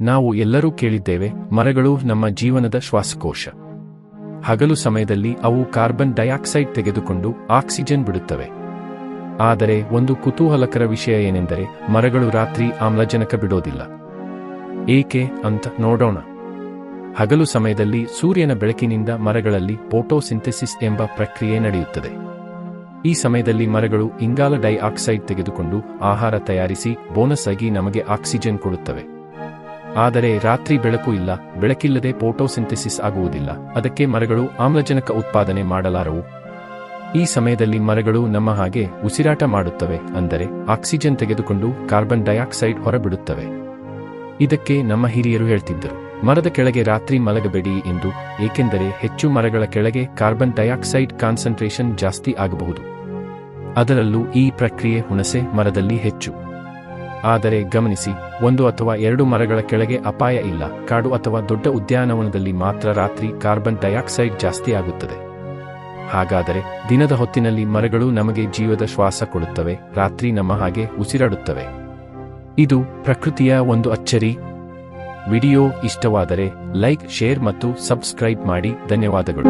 ನಾವು ಎಲ್ಲರೂ ಕೇಳಿದ್ದೇವೆ, ಮರಗಳು ನಮ್ಮ ಜೀವನದ ಶ್ವಾಸಕೋಶ. ಹಗಲು ಸಮಯದಲ್ಲಿ ಅವು ಕಾರ್ಬನ್ ಡೈಆಕ್ಸೈಡ್ ತೆಗೆದುಕೊಂಡು ಆಕ್ಸಿಜನ್ ಬಿಡುತ್ತವೆ. ಆದರೆ ಒಂದು ಕುತೂಹಲಕರ ವಿಷಯ ಏನೆಂದರೆ, ಮರಗಳು ರಾತ್ರಿ ಆಮ್ಲಜನಕ ಬಿಡೋದಿಲ್ಲ. ಏಕೆ ಅಂತ ನೋಡೋಣ. ಹಗಲು ಸಮಯದಲ್ಲಿ ಸೂರ್ಯನ ಬೆಳಕಿನಿಂದ ಮರಗಳಲ್ಲಿ ಪೋಟೋಸಿಂಥೆಸಿಸ್ ಎಂಬ ಪ್ರಕ್ರಿಯೆ ನಡೆಯುತ್ತದೆ. ಈ ಸಮಯದಲ್ಲಿ ಮರಗಳು ಇಂಗಾಲ ಡೈಆಕ್ಸೈಡ್ ತೆಗೆದುಕೊಂಡು ಆಹಾರ ತಯಾರಿಸಿ ಬೋನಸ್ ಆಗಿ ನಮಗೆ ಆಕ್ಸಿಜನ್ ಕೊಡುತ್ತವೆ. ಆದರೆ ರಾತ್ರಿ ಬೆಳಕು ಇಲ್ಲ, ಬೆಳಕಿಲ್ಲದೆ ಫೋಟೋಸಿಂಥೆಸಿಸ್ ಆಗುವುದಿಲ್ಲ. ಅದಕ್ಕೆ ಮರಗಳು ಆಮ್ಲಜನಕ ಉತ್ಪಾದನೆ ಮಾಡಲಾರವು. ಈ ಸಮಯದಲ್ಲಿ ಮರಗಳು ನಮ್ಮ ಹಾಗೆ ಉಸಿರಾಟ ಮಾಡುತ್ತವೆ, ಅಂದರೆ ಆಕ್ಸಿಜನ್ ತೆಗೆದುಕೊಂಡು ಕಾರ್ಬನ್ ಡೈಆಕ್ಸೈಡ್ ಹೊರಬಿಡುತ್ತವೆ. ಇದಕ್ಕೆ ನಮ್ಮ ಹಿರಿಯರು ಹೇಳ್ತಿದ್ದರು, ಮರದ ಕೆಳಗೆ ರಾತ್ರಿ ಮಲಗಬೇಡಿ ಎಂದು, ಏಕೆಂದರೆ ಹೆಚ್ಚು ಮರಗಳ ಕೆಳಗೆ ಕಾರ್ಬನ್ ಡೈಆಕ್ಸೈಡ್ ಕಾನ್ಸಂಟ್ರೇಷನ್ ಜಾಸ್ತಿ ಆಗಬಹುದು. ಅದರಲ್ಲೂ ಈ ಪ್ರಕ್ರಿಯೆ ಹುಣಸೆ ಮರದಲ್ಲಿ ಹೆಚ್ಚು. ಆದರೆ ಗಮನಿಸಿ, ಒಂದು ಅಥವಾ ಎರಡು ಮರಗಳ ಕೆಳಗೆ ಅಪಾಯ ಇಲ್ಲ. ಕಾಡು ಅಥವಾ ದೊಡ್ಡ ಉದ್ಯಾನವನದಲ್ಲಿ ಮಾತ್ರ ರಾತ್ರಿ ಕಾರ್ಬನ್ ಡೈಆಕ್ಸೈಡ್ ಜಾಸ್ತಿ ಆಗುತ್ತದೆ. ಹಾಗಾದರೆ, ದಿನದ ಹೊತ್ತಿನಲ್ಲಿ ಮರಗಳು ನಮಗೆ ಜೀವದ ಶ್ವಾಸ ಕೊಡುತ್ತವೆ, ರಾತ್ರಿ ನಮ್ಮ ಹಾಗೆ ಉಸಿರಾಡುತ್ತವೆ. ಇದು ಪ್ರಕೃತಿಯ ಒಂದು ಅಚ್ಚರಿ. ವಿಡಿಯೋ ಇಷ್ಟವಾದರೆ ಲೈಕ್, ಶೇರ್ ಮತ್ತು ಸಬ್ಸ್ಕ್ರೈಬ್ ಮಾಡಿ. ಧನ್ಯವಾದಗಳು.